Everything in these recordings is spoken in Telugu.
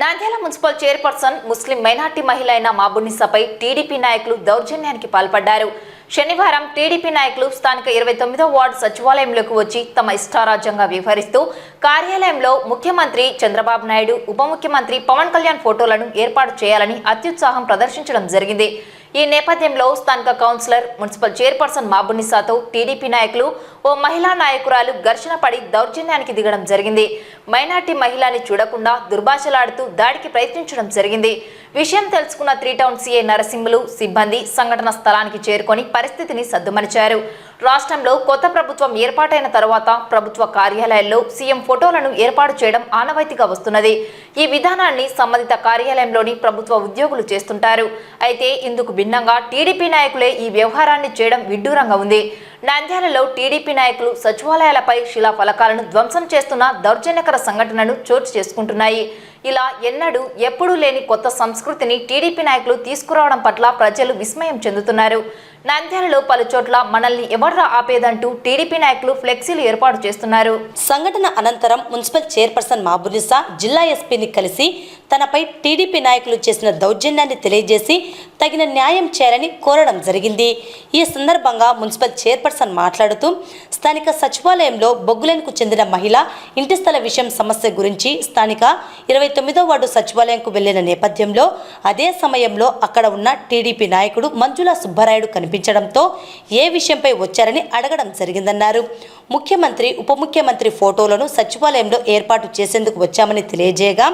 Nandyal municipal chairperson Muslim minority మహిళ అయిన మాబునిసాపై టీడీపీ నాయకులు దౌర్జన్యానికి పాల్పడ్డారు. శనివారం టీడీపీ నాయకులు స్థానిక ఇరవై తొమ్మిదో వార్డు సచివాలయంలోకి వచ్చి తమ ఇష్టారాజ్యంగా వ్యవహరిస్తూ కార్యాలయంలో ముఖ్యమంత్రి చంద్రబాబు నాయుడు ఉప ముఖ్యమంత్రి పవన్ కళ్యాణ్ ఫోటోలను ఏర్పాటు చేయాలని అత్యుత్సాహం ప్రదర్శించడం జరిగింది. ఈ నేపథ్యంలో స్థానిక కౌన్సిలర్ మున్సిపల్ చైర్పర్సన్ మాబునిసాతో టీడీపీ నాయకులు ఓ మహిళా నాయకురాలు ఘర్షణ పడి దౌర్జన్యానికి దిగడం జరిగింది. మైనార్టీ మహిళని చూడకుండా దుర్భాషలాడుతూ దాడికి ప్రయత్నించడం జరిగింది. విషయం తెలుసుకున్న త్రీ టౌన్ సీఏ నరసింహులు సిబ్బంది సంఘటన స్థలానికి చేరుకొని పరిస్థితిని సద్దుమణిచారు రాష్ట్రంలో కొత్త ప్రభుత్వం ఏర్పాటైన తర్వాత ప్రభుత్వ కార్యాలయాల్లో సీఎం ఫోటోలను ఏర్పాటు చేయడం ఆనవాయితీగా వస్తున్నది. ఈ విధానాన్ని సంబంధిత కార్యాలయంలోని ప్రభుత్వ ఉద్యోగులు చేస్తుంటారు. అయితే ఇందుకు భిన్నంగా టీడీపీ నాయకులే ఈ వ్యవహారాన్ని చేయడం విడ్డూరంగా ఉంది. నంద్యాలలో టీడీపీ నాయకులు సచివాలయాలపై శిలాఫలకాలను ధ్వంసం చేస్తున్న దౌర్జన్యకర సంఘటనను చోటు చేసుకుంటున్నాయి. ఇలా ఎన్నడూ ఎప్పుడూ లేని కొత్త సంస్కృతిని టీడీపీ నాయకులు తీసుకురావడం పట్ల ప్రజలు విస్మయం చెందుతున్నారు. నంద్యాలలో పలు చోట్ల మనల్ని ఎవర్రా ఆపేదంటూ టీడీపీ నాయకులు ఫ్లెక్సీలు ఏర్పాటు చేస్తున్నారు. సంఘటన అనంతరం మున్సిపల్ చైర్పర్సన్ మహబూనిసా జిల్లా ఎస్పీని కలిసి తనపై టీడీపీ నాయకులు చేసిన దౌర్జన్యాన్ని తెలియజేసి తగిన న్యాయం చేయాలని కోరడం జరిగింది. ఈ సందర్భంగా మున్సిపల్ చైర్పర్సన్ మాట్లాడుతూ స్థానిక సచివాలయంలో బొగ్గులేనుకు చెందిన మహిళ ఇంటి స్థల విషయం సమస్య గురించి స్థానిక ఇరవై తొమ్మిదో వార్డు సచివాలయంకు వెళ్ళిన నేపథ్యంలో అదే సమయంలో అక్కడ ఉన్న టీడీపీ నాయకుడు మంజుల సుబ్బరాయుడు కనిపించడంతో ఏ విషయంపై వచ్చారని అడగడం జరిగిందన్నారు. ముఖ్యమంత్రి ఉప ముఖ్యమంత్రి ఫోటోలను సచివాలయంలో ఏర్పాటు చేసేందుకు వచ్చామని తెలియజేయగా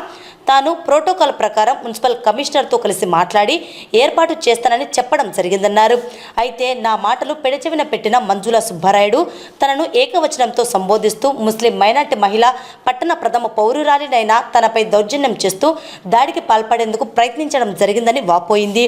తాను ప్రోటోకాల్ ప్రకారం మున్సిపల్ కమిషనర్తో కలిసి మాట్లాడి ఏర్పాటు చేస్తానని చెప్పడం జరిగిందన్నారు. అయితే నా మాటలు పెడచెవిన పెట్టిన మంజుల సుబ్బారాయుడు తనను ఏకవచనంతో సంబోధిస్తూ ముస్లిం మైనార్టీ మహిళ పట్టణ ప్రథమ పౌరురాలినైనా తనపై దౌర్జన్యం చేస్తూ దాడికి పాల్పడేందుకు ప్రయత్నించడం జరిగిందని వాపోయింది.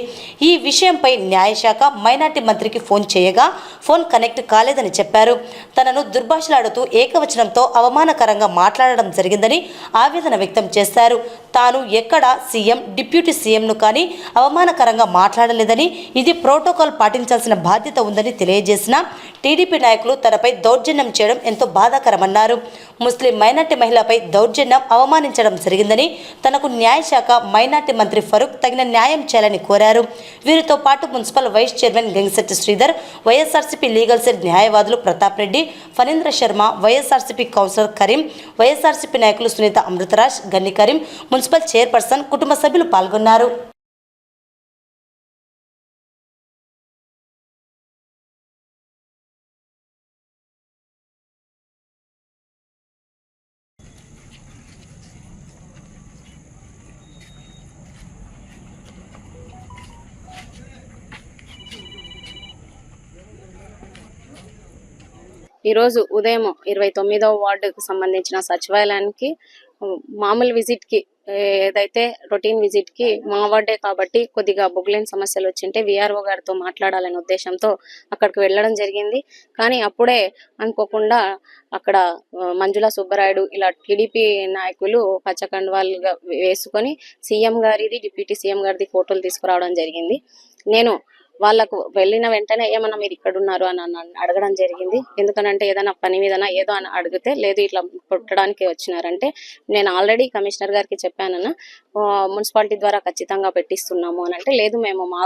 ఈ విషయంపై న్యాయశాఖ మైనార్టీ మంత్రికి ఫోన్ చేయగా ఫోన్ కనెక్ట్ కాలేదని చెప్పారు. తనను దుర్భాషలాడుతూ ఏకవచనంతో అవమానకరంగా మాట్లాడడం జరిగిందని ఆవేదన వ్యక్తం చేశారు. తాను ఎక్కడ సీఎం డిప్యూటీ సీఎంను కానీ అవమానకరంగా మాట్లాడలేదని ఇది ప్రోటోకాల్ పాటించాల్సిన బాధ్యత ఉందని తెలియజేసిన టీడీపీ నాయకులు తనపై దౌర్జన్యం చేయడం ఎంతో బాధాకరమన్నారు. ముస్లిం మైనార్టీ మహిళపై దౌర్జన్యం అవమానించడం జరిగిందని తనకు న్యాయశాఖ మైనార్టీ మంత్రి ఫరూక్ తగిన న్యాయం చేయాలని కోరారు. వీరితో పాటు municipal vice chairman Gangisetti Sridhar YSRCP legal cell న్యాయవాదులు Pratap Reddy Phanindra Sharma YSRCP councillor Karim YSRCP నాయకులు సునీత అమృతరాజ్ గన్ని కరీం మున్సిపల్ చైర్పర్సన్ కుటుంబ సభ్యులు పాల్గొన్నారు. ఈరోజు ఉదయం ఇరవై తొమ్మిదవ వార్డుకు సంబంధించిన సచివాలయానికి మామూలు విజిట్కి ఏదైతే రొటీన్ విజిట్కి మా వార్డే కాబట్టి కొద్దిగా బొగ్గులేని సమస్యలు వచ్చింటే విఆర్ఓ గారితో మాట్లాడాలనే ఉద్దేశంతో అక్కడికి వెళ్ళడం జరిగింది. కానీ అప్పుడే అనుకోకుండా అక్కడ మంజుల సుబ్బరాయుడు ఇలా టీడీపీ నాయకులు పచ్చకండువాలుగా వేసుకొని సీఎం గారిది డిప్యూటీ సీఎం గారిది ఫోటోలు తీసుకురావడం జరిగింది. నేను వాళ్ళకు వెళ్ళిన వెంటనే ఏమన్నా మీరు ఇక్కడ ఉన్నారు అని అడగడం జరిగింది. ఎందుకనంటే ఏదైనా పని మీదనా ఏదో అని అడిగితే లేదు ఇట్లా పుట్టడానికి వచ్చినారంటే నేను ఆల్రెడీ కమిషనర్ గారికి చెప్పానన్నా మున్సిపాలిటీ ద్వారా ఖచ్చితంగా పెట్టిస్తున్నాము అని అంటే లేదు మేము మా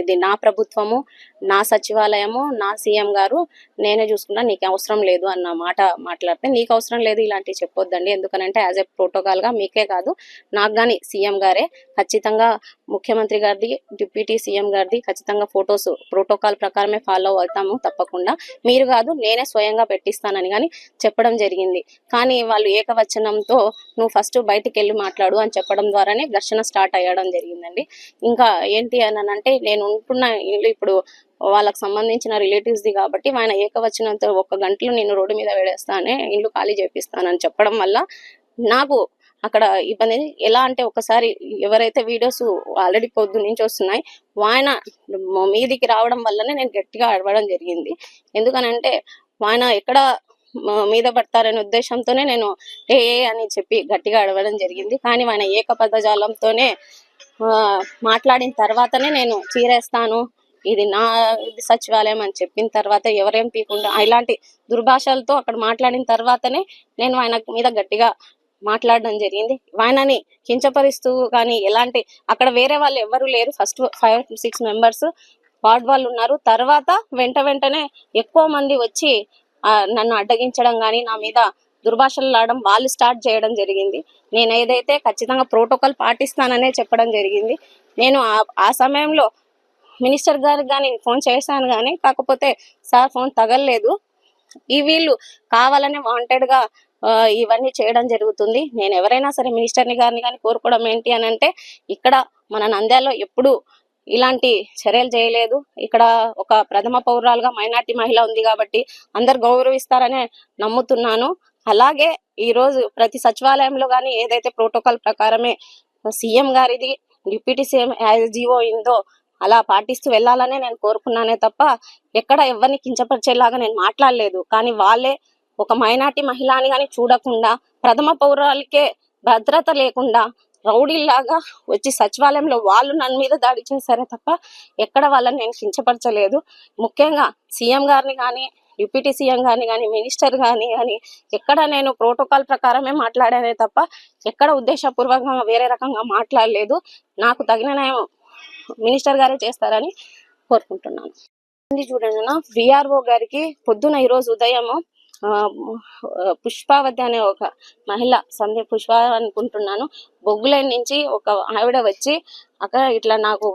ఇది నా ప్రభుత్వము నా సచివాలయము నా సీఎం గారు నేనే చూసుకున్నా నీకు అవసరం లేదు అన్న మాట మాట్లాడితే నీకు అవసరం లేదు ఇలాంటివి చెప్పొద్దండి. ఎందుకనంటే యాజ్ ఎ ప్రోటోకాల్గా మీకే కాదు నాకు కానీ సీఎం గారే ఖచ్చితంగా ముఖ్యమంత్రి గారిది డిప్యూటీ సీఎం గారిది ఖచ్చితంగా ఫొటోస్ ప్రోటోకాల్ ప్రకారమే ఫాలో అవుతాము తప్పకుండా. మీరు కాదు నేనే స్వయంగా పెట్టిస్తానని కానీ చెప్పడం జరిగింది. కానీ వాళ్ళు ఏకవచనంతో నువ్వు ఫస్ట్ బయటికి వెళ్ళి మాట్లాడు అని చెప్పడం ద్వారానే ఘర్షణ స్టార్ట్ అయ్యడం జరిగిందండి. ఇంకా ఏంటి అని అంటే నేను ఉంటున్న ఇల్లు ఇప్పుడు వాళ్ళకి సంబంధించిన రిలేటివ్స్ ది కాబట్టి ఆయన ఏకవచనంతో ఒక గంటలో నేను రోడ్డు మీద వేడేస్తానే ఇల్లు ఖాళీ చేపిస్తానని చెప్పడం వల్ల నాకు అక్కడ ఇబ్బంది ఎలా అంటే ఒకసారి ఎవరైతే వీడియోస్ ఆల్రెడీ పొద్దు నుంచి వస్తున్నాయి ఆయన మీదికి రావడం వల్లనే నేను గట్టిగా అడవడం జరిగింది. ఎందుకనంటే ఆయన ఎక్కడ మీద పడతారనే ఉద్దేశంతోనే నేను ఏ ఏ అని చెప్పి గట్టిగా అడవడం జరిగింది. కానీ ఆయన ఏకపదజాలంతోనే ఆ, మాట్లాడిన తర్వాతనే నేను చీరేస్తాను ఇది నా ఇది సచివాలయం అని చెప్పిన తర్వాత ఎవరేం పీకుండా ఇలాంటి దుర్భాషలతో అక్కడ మాట్లాడిన తర్వాతనే నేను ఆయన మీద గట్టిగా మాట్లాడడం జరిగింది. ఆయనని కించపరిస్తూ కానీ ఎలాంటి అక్కడ వేరే వాళ్ళు ఎవరు లేరు. First five six members ward వాళ్ళు ఉన్నారు. తర్వాత వెంట వెంటనే ఎక్కువ మంది వచ్చి నన్ను అడ్డగించడం కానీ నా మీద దుర్భాషలు ఆడడం వాళ్ళు స్టార్ట్ చేయడం జరిగింది. నేను ఏదైతే ఖచ్చితంగా ప్రోటోకాల్ పాటిస్తాననే చెప్పడం జరిగింది. నేను ఆ- ఆ సమయంలో మినిస్టర్ గారికి కానీ ఫోన్ చేశాను కానీ కాకపోతే సార్ ఫోన్ తగలలేదు. ఈ వీళ్ళు కావాలనే వాంటెడ్గా ఇవన్నీ చేయడం జరుగుతుంది. నేను ఎవరైనా సరే మినిస్టర్ని గారిని కానీ కోరుకోవడం ఏంటి అని అంటే ఇక్కడ మన నంద్యాలలో ఎప్పుడు ఇలాంటి చర్యలు చేయలేదు. ఇక్కడ ఒక ప్రథమ పౌరాలుగా మైనార్టీ మహిళ ఉంది కాబట్టి అందరు గౌరవిస్తారనే నమ్ముతున్నాను. అలాగే ఈ రోజు ప్రతి సచివాలయంలో కానీ ఏదైతే ప్రోటోకాల్ ప్రకారమే సీఎం గారిది డిప్యూటీ సీఎం యాజ్ జీవో ఇందో అలా పాటిస్తూ వెళ్ళాలనే నేను కోరుకున్నానే తప్ప ఎక్కడ ఎవరిని కించపరిచేలాగా నేను మాట్లాడలేదు. కానీ వాళ్ళే ఒక మైనార్టీ మహిళ అని కానీ చూడకుండా ప్రథమ పౌరాలకే భద్రత లేకుండా రౌడీలాగా వచ్చి సచివాలయంలో వాళ్ళు నన్ను మీద దాడి చేశారే తప్ప ఎక్కడ వాళ్ళని నేను కించపరచలేదు. ముఖ్యంగా సీఎం గారిని కానీ డిప్యూటీ సీఎం గారిని కానీ మినిస్టర్ కానీ కానీ ఎక్కడ నేను ప్రోటోకాల్ ప్రకారమే మాట్లాడానే తప్ప ఎక్కడ ఉద్దేశపూర్వకంగా వేరే రకంగా మాట్లాడలేదు. నాకు తగిన న్యాయం మినిస్టర్ గారే చేస్తారని కోరుకుంటున్నాను. చూడండి నా విఆర్ఓ గారికి పొద్దున ఈరోజు ఉదయం పుష్పావతి అనే ఒక మహిళ సంధ్య పుష్ప అనుకుంటున్నాను. బొగ్గులైన్ నుంచి ఒక ఆవిడ వచ్చి అక్కడ ఇట్లా నాకు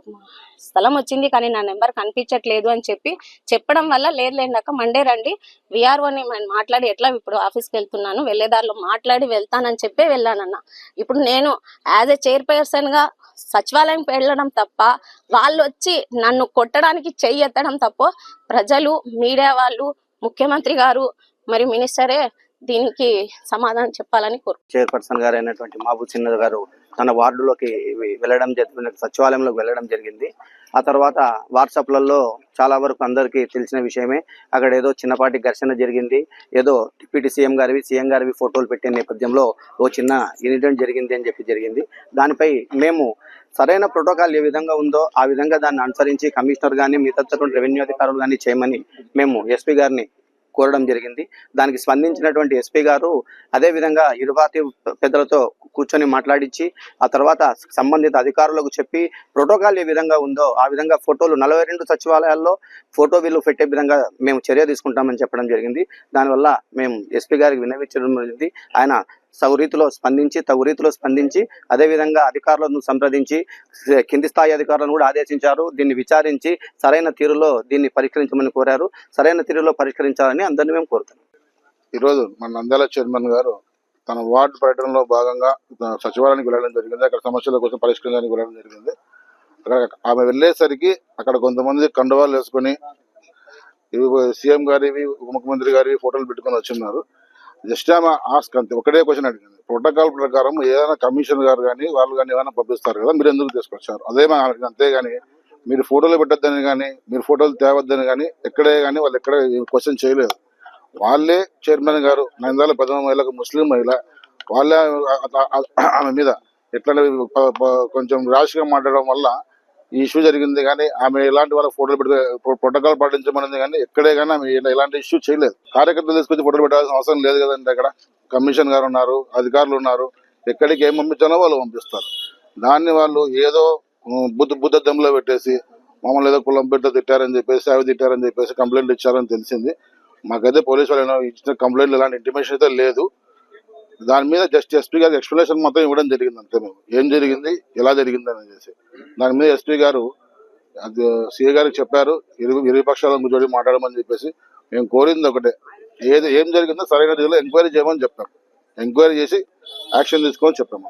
స్థలం వచ్చింది కానీ నా నెంబర్ కనిపించట్లేదు అని చెప్పి చెప్పడం వల్ల లేదు లేండాక మండే రండి. విఆర్ఓని మాట్లాడి ఎట్లా ఇప్పుడు ఆఫీస్కి వెళ్తున్నాను వెళ్ళేదారిలో మాట్లాడి వెళ్తానని చెప్పి వెళ్ళానన్న. ఇప్పుడు నేను యాజ్ ఎ చైర్పర్సన్గా సచివాలయంకి వెళ్ళడం తప్ప వాళ్ళు వచ్చి నన్ను కొట్టడానికి చెయ్యి ఎత్తడం తప్ప ప్రజలు మీడియా వాళ్ళు ముఖ్యమంత్రి గారు మరి మినిస్టరే దీనికి సమాధానం చెప్పాలని కోరు. చైర్పర్సన్ గారు అయినటువంటి మహబూబ్ చిన్న గారు తన వార్డులోకి వెళ్ళడం జరిగిన సచివాలయంలోకి వెళ్ళడం జరిగింది. ఆ తర్వాత వాట్సాప్లలో చాలా వరకు అందరికీ తెలిసిన విషయమే అక్కడ ఏదో చిన్నపాటి ఘర్షణ జరిగింది ఏదో డిప్యూటీ సీఎం గారివి సీఎం గారివి ఫోటోలు పెట్టిన నేపథ్యంలో ఓ చిన్న ఇన్సిడెంట్ జరిగింది అని చెప్పి జరిగింది. దానిపై మేము సరైన ప్రోటోకాల్ ఏ విధంగా ఉందో ఆ విధంగా దాన్ని అనుసరించి కమిషనర్ కానీ మిగతా రెవెన్యూ అధికారులు కానీ చేయమని మేము ఎస్పీ గారిని కోరడం జరిగింది. దానికి స్పందించినటువంటి ఎస్పీ గారు అదే విధంగా ఇరు పార్టీ పెద్దలతో కూర్చొని మాట్లాడించి ఆ తర్వాత సంబంధిత అధికారులకు చెప్పి ప్రోటోకాల్ ఏ విధంగా ఉందో ఆ విధంగా ఫోటోలు నలభై రెండు సచివాలయాల్లో ఫోటో వీళ్ళు పెట్టే విధంగా మేము చర్య తీసుకుంటామని చెప్పడం జరిగింది. దానివల్ల మేము ఎస్పీ గారికి విన్నవించడం జరిగింది. ఆయన సౌరీతిలో స్పందించి తగు రీతిలో స్పందించి అదేవిధంగా అధికారులను సంప్రదించి కింది స్థాయి అధికారులను కూడా ఆదేశించారు. దీన్ని విచారించి సరైన తీరులో దీన్ని పరిష్కరించమని కోరారు. సరైన తీరులో పరిష్కరించాలని అందరినీ మేము కోరుతున్నాం. ఈరోజు మన నంద్యాల చైర్మన్ గారు తన వార్డు పర్యటనలో భాగంగా సచివాలయానికి వెళ్ళడం జరిగింది. అక్కడ సమస్యల కోసం పరిష్కరించడానికి వెళ్ళడం జరిగింది. అక్కడ ఆమె వెళ్ళేసరికి అక్కడ కొంతమంది కండువాలు వేసుకొని ఇవి సీఎం గారివి ఉప ముఖ్యమంత్రి గారివి ఫోటోలు పెట్టుకొని వచ్చిన్నారు. జస్ట్ ఆమె ఆస్క్ అంతే. ఒకటే క్వశ్చన్ అడిగింది ప్రోటోకాల్ ప్రకారం ఏదైనా కమిషన్ గారు కానీ వాళ్ళు కానీ ఏమైనా పంపిస్తారు కదా మీరు ఎందుకు తీసుకొచ్చారు? అదే మా అంతే అంతేగాని మీరు ఫోటోలు పెట్టొద్దని కానీ మీరు ఫోటోలు తేవద్దని కానీ ఎక్కడే కానీ వాళ్ళు ఎక్కడ క్వశ్చన్ చేయలేదు. వాళ్ళే చైర్మన్ గారు నందాల ప్రథమ మహిళకు ముస్లిం మహిళ వాళ్ళే ఆమె మీద ఎట్లా కొంచెం ర్యాష్గా మాట్లాడడం వల్ల ఈ ఇష్యూ జరిగింది కానీ ఆమె ఎలాంటి వాళ్ళ ఫోటోలు పెట్టి ప్రోటోకాల్ పాటించమనింది కానీ ఎక్కడే కానీ ఆమె ఇలాంటి ఎలాంటి ఇష్యూ చేయలేదు. కార్యకర్తలు తీసుకొచ్చి ఫోటోలు పెట్టాల్సిన అవసరం లేదు కదండి అక్కడ. కమిషన్ గారు ఉన్నారు అధికారులు ఉన్నారు. ఎక్కడికి ఏం పంపించాలో వాళ్ళు పంపిస్తారు. దాన్ని వాళ్ళు ఏదో బుద్ధ బుద్ధ దమ్లో పెట్టేసి మమ్మల్ని ఏదో కులం బిడ్డ తిట్టారని చెప్పేసి అవి తిట్టారని చెప్పేసి కంప్లైంట్ ఇచ్చారని తెలిసింది. మాకైతే పోలీసు వాళ్ళు ఇచ్చిన కంప్లైంట్ ఇలాంటి ఇంటిమేషన్ అయితే లేదు. దాని మీద జస్ట్ ఎస్పీ గారికి ఎక్స్ప్లెనేషన్ మొత్తం ఇవ్వడం జరిగింది అంతే మేము ఏం జరిగింది ఎలా జరిగింది అని చెప్పేసి దాని మీద ఎస్పీ గారు అది సీఏ గారికి చెప్పారు ఇరు ఇరు పక్షాల కూర్చొని మాట్లాడమని చెప్పేసి మేము కోరింది ఒకటే. ఏది ఏం జరిగిందో సరైన రీతిలో ఎంక్వైరీ చేయమని చెప్పాం ఎంక్వైరీ చేసి యాక్షన్ తీసుకోమని చెప్పాము